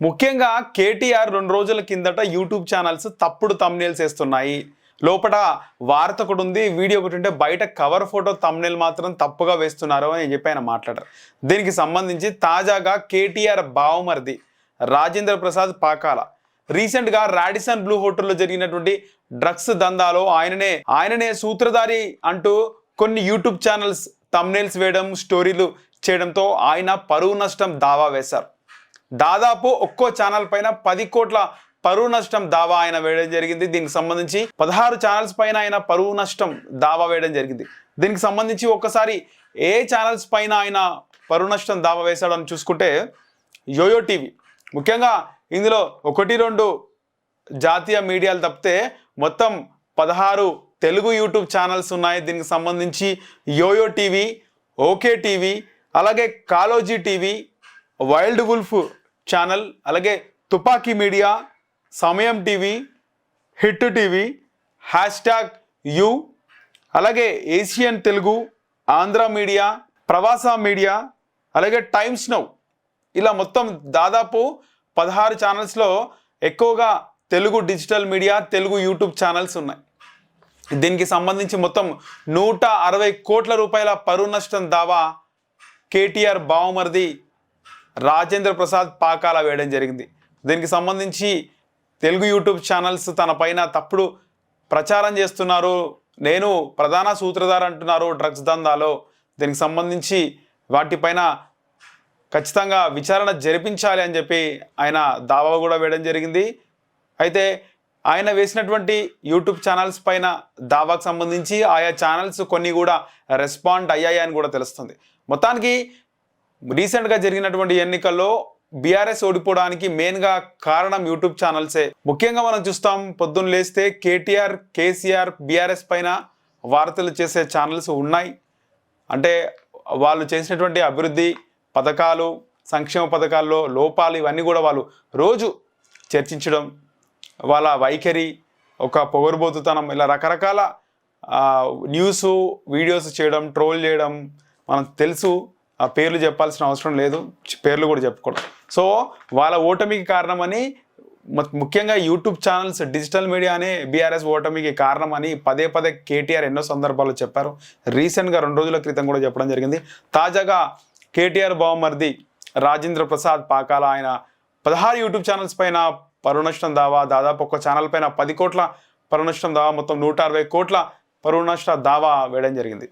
ముఖ్యంగా కేటీఆర్ రెండు రోజుల కిందట యూట్యూబ్ ఛానల్స్ తప్పుడు తమ్నేల్స్ వేస్తున్నాయి. లోపల వార్త ఒకటి ఉంది వీడియో ఒకటి ఉంటే బయట కవర్ ఫోటో తమ్నేల్ మాత్రం తప్పుగా వేస్తున్నారు అని చెప్పి ఆయన మాట్లాడారు. దీనికి సంబంధించి తాజాగా కేటీఆర్ బావమరిది రాజేంద్ర ప్రసాద్ పాకాల రీసెంట్గా రాడిసన్ బ్లూ హోటల్లో జరిగినటువంటి డ్రగ్స్ దందాలో ఆయననే ఆయననే సూత్రధారి అంటూ కొన్ని యూట్యూబ్ ఛానల్స్ తమ్నేల్స్ వేయడం స్టోరీలు చేయడంతో ఆయన పరువు నష్టం దావా వేశారు. దాదాపు ఒక్కో ఛానల్ పైన పది కోట్ల పరువు నష్టం దావా ఆయన వేయడం జరిగింది. దీనికి సంబంధించి పదహారు ఛానల్స్ పైన ఆయన పరువు నష్టం దావా వేయడం జరిగింది. దీనికి సంబంధించి ఒక్కసారి ఏ ఛానల్స్ పైన ఆయన పరువు నష్టం దావా వేశాడని చూసుకుంటే యోయో టీవీ. ముఖ్యంగా ఇందులో ఒకటి రెండు జాతీయ మీడియాలు తప్పితే మొత్తం పదహారు తెలుగు యూట్యూబ్ ఛానల్స్ ఉన్నాయి. దీనికి సంబంధించి యోయో టీవీ ఓకే టీవీ అలాగే Kaloji TV wild wolf channel అలాగే Tupaki media Samayam TV hit TV hashtag U అలాగే ఏషియన్ తెలుగు ఆంధ్ర మీడియా ప్రవాస మీడియా అలాగే టైమ్స్ నౌ. ఇలా మొత్తం దాదాపు పదహారు ఛానల్స్లో ఎక్కువగా Telugu digital media Telugu YouTube channels ఉన్నాయి. దీనికి సంబంధించి మొత్తం నూట అరవై కోట్ల రూపాయల పరువు నష్టం దావా కేటీఆర్ బావమరిది రాజేంద్ర ప్రసాద్ పాకాల వేయడం జరిగింది. దీనికి సంబంధించి తెలుగు యూట్యూబ్ ఛానల్స్ తన పైన తప్పుడు ప్రచారం చేస్తున్నారు. నేను ప్రధాన సూత్రధార అంటున్నారు డ్రగ్స్ దందాలో. దీనికి సంబంధించి వాటిపైన ఖచ్చితంగా విచారణ జరిపించాలి అని చెప్పి ఆయన దావా కూడా వేయడం జరిగింది. అయితే ఆయన వేసినటువంటి యూట్యూబ్ ఛానల్స్ పైన దావాకు సంబంధించి ఆయా ఛానల్స్ కొన్ని కూడా రెస్పాండ్ అయ్యాయి అని కూడా తెలుస్తుంది. మొత్తానికి రీసెంట్గా జరిగినటువంటి ఎన్నికల్లో బీఆర్ఎస్ ఓడిపోవడానికి మెయిన్గా కారణం యూట్యూబ్ ఛానల్సే ముఖ్యంగా మనం చూస్తాం పొద్దున్న లేస్తే కేటీఆర్ కేసీఆర్ బీఆర్ఎస్ పైన వార్తలు చేసే ఛానల్స్ ఉన్నాయి. అంటే వాళ్ళు చేసినటువంటి అభివృద్ధి పథకాలు సంక్షేమ పథకాల్లో లోపాలు ఇవన్నీ కూడా వాళ్ళు రోజు చర్చించడం వాళ్ళ వైఖరి ఒక పొగరుబోతుతనం ఇలా రకరకాల న్యూస్ వీడియోస్ చేయడం ట్రోల్ చేయడం మనం తెలుసు. ఆ పేర్లు చెప్పాల్సిన అవసరం లేదు పేర్లు కూడా చెప్పుకోవడం. సో వాళ్ళ ఓటమికి కారణమని ముఖ్యంగా యూట్యూబ్ ఛానల్స్ డిజిటల్ మీడియా అనే బీఆర్ఎస్ ఓటమికి కారణమని పదే పదే కేటీఆర్ ఎన్నో సందర్భాల్లో చెప్పారు. రీసెంట్గా రెండు రోజుల క్రితం కూడా చెప్పడం జరిగింది. తాజాగా కేటీఆర్ బావమర్ది రాజేంద్ర ప్రసాద్ పాకాల ఆయన పదహారు యూట్యూబ్ ఛానల్స్ పైన పరువు నష్టం దావా దాదాపు ఒక ఛానల్ పైన పది కోట్ల పరువు నష్టం దావా మొత్తం నూట అరవై కోట్ల పరువు నష్ట దావా వేయడం జరిగింది.